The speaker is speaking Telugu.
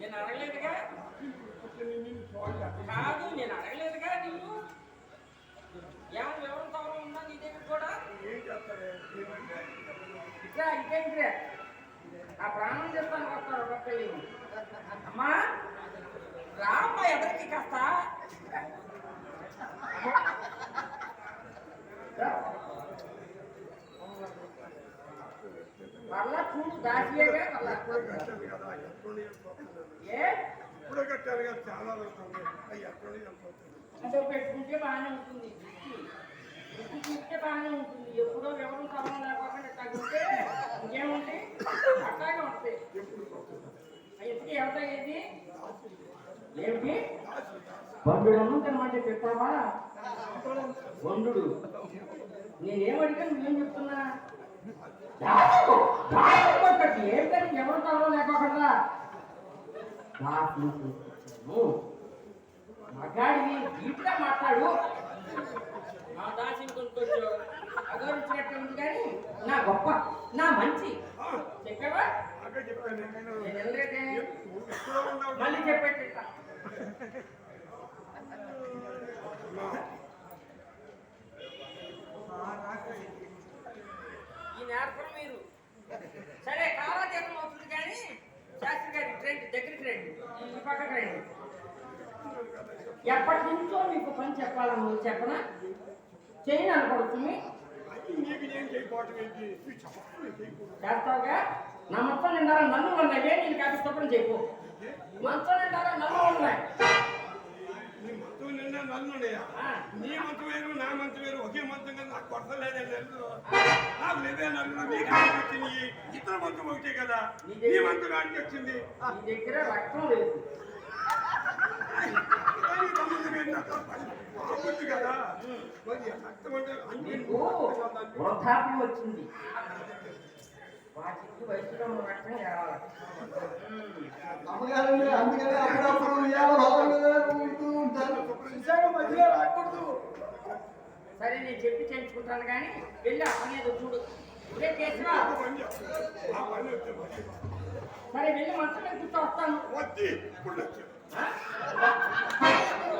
నేను అడగలేదుగా కాదు నేను అడగలేదుగా నీవు ఏమో వివరం తవరం ఉందా నీ దగ్గర కూడా ఇట్లా ఆ ప్రాణం చెప్తాను వస్తారు అమ్మా మళ్ళా చూడు దాసియేగా మళ్ళా ఏ ఇప్పుడే కదా చాలా అవుతుంది అవి అంటే పెట్టుకుంటే బాగానే ఉంటుంది చూస్తే బాగానే ఉంటుంది. ఎప్పుడో ఎవరు తరం లేకుండా తగ్గితే ఇంకేముంది? అట్లాగే ఉంటాయి. ఎప్పుడు అయ్యింది? ఏమిటి బండు అన్నం చెప్పావా? బండు నేనేమడిగాను నువ్వేం చెప్తున్నా? తీసుకొచ్చాను. మగాడివి గీట్గా మాట్లాడు. నా దాసిని కొనుక్కొచ్చు అగౌరించినట్టు ఉంది కానీ నా గొప్ప నా మంచి. చెప్పావా? అక్కడ చెప్పాను నేను నేను వెళ్ళలేదే నువ్వు ఎక్కడో ఉన్నావు కదా. మళ్ళీ చెప్పేట అమ్మా, ఈ నేర్పడం మీరు సరే కాలాతీతం అవుతుంది కానీ శాస్త్రి గారి ట్రెండ్ దగ్గరికి రండి ఈ పక్కకి రండి ఎప్పటి నుంచో మీకు పని చెప్పాలని చెప్పనా? చేయను అనుకుంటుంది చేస్తావుగా? నా మొత్తం నిండారా నన్ను ఉన్నాయే? నేను కాపిస్తప్పుడు చెప్పు. మొత్తం నిండారా నన్ను ఉన్నాయి? నీ మంతం నిండా నన్ను ఉన్నాయా. నీ వేరు నా వేరు ఒకే మంతం కదా. నాకు కొరత లేదే నాకు నీకు వచ్చింది. ఇతర మంతం ఒకటే కదా. నీ మంతం ఆడికి వచ్చింది. నీ దగ్గర రక్తం లేదు కానీ తమ్ముడు మీరు నాకు బాగుంది కదా. వృద్ధాప్యం వచ్చింది. వాటికి వయసులో రక్తం అమ్మగారు అందుకనే అప్పుడప్పుడు విశాఖ మధ్యలో రాకూడదు. సరే నేను చెప్పి చేయించుకుంటాను కానీ వెళ్ళి ఏదో చూడు. ఇదే పని. సరే వెళ్ళి మంచం మీద కూర్చో వస్తాను?